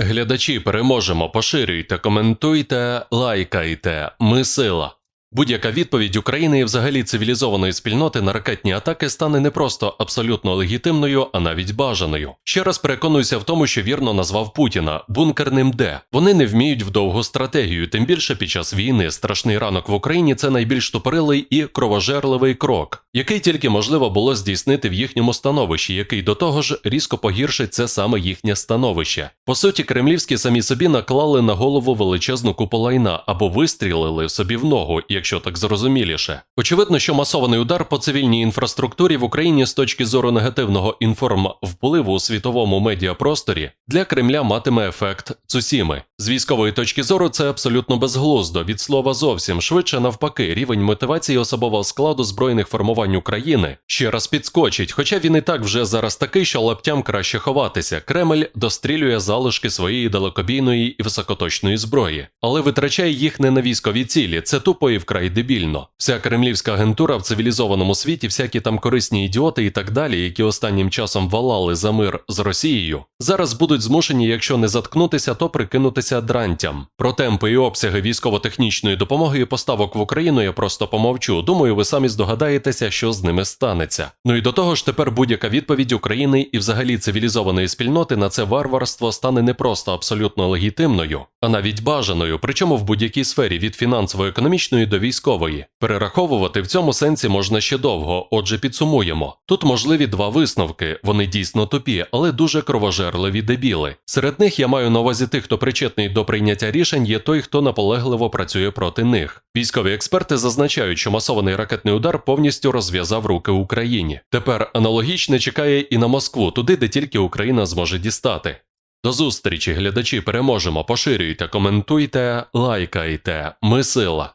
глядачі, переможемо, поширюйте, коментуйте, лайкайте. Ми сила. Будь-яка відповідь України і взагалі цивілізованої спільноти на ракетні атаки стане не просто абсолютно легітимною, а навіть бажаною. Ще раз переконуюся в тому, що вірно назвав Путіна бункерним де. Вони не вміють в довгу стратегію, тим більше під час війни страшний ранок в Україні це найбільш тупорилий і кровожерливий крок, який тільки можливо було здійснити в їхньому становищі, який до того ж різко погіршить це саме їхнє становище. По суті, кремлівські самі собі наклали на голову величезну купу лайна або вистрілили собі в ногу, якщо так зрозуміліше. Очевидно, що масований удар по цивільній інфраструктурі в Україні з точки зору негативного інформвпливу у світовому медіапросторі для Кремля матиме ефект Цусіми. З військової точки зору це абсолютно безглуздо, від слова зовсім швидше навпаки, рівень мотивації особового складу збройних формувань України ще раз підскочить, хоча він і так вже зараз такий, що лаптям краще ховатися. Кремль дострілює залишки своєї далекобійної і високоточної зброї, але витрачає їх не на військові цілі. Це тупо і вкрай дебільно. Вся кремлівська агентура в цивілізованому світі, всякі там корисні ідіоти і так далі, які останнім часом валали за мир з Росією, зараз будуть змушені, якщо не заткнутися, то прикинутися дрантям. Про темпи і обсяги військово-технічної допомоги і поставок в Україну я просто помовчу. Думаю, ви самі здогадаєтеся, що з ними станеться. Ну і до того ж, тепер будь-яка відповідь України і взагалі цивілізованої спільноти на це варварство стане не просто абсолютно легітимною, а навіть бажаною, причому в будь-якій сфері від фінансово-економічної до військової. Перераховувати в цьому сенсі можна ще довго, отже, підсумуємо. Тут можливі два висновки, вони дійсно тупі, але дуже кровожерливі дебіли. Серед них я маю на увазі тих, хто причетний до прийняття рішень, є той, хто наполегливо працює проти них. Військові експерти зазначають, що масований ракетний удар повністю розв'язав руки Україні. Тепер аналогічне чекає і на Москву, туди, де тільки Україна зможе дістати. До зустрічі, глядачі, переможемо, поширюйте, коментуйте, лайкайте. Ми сила.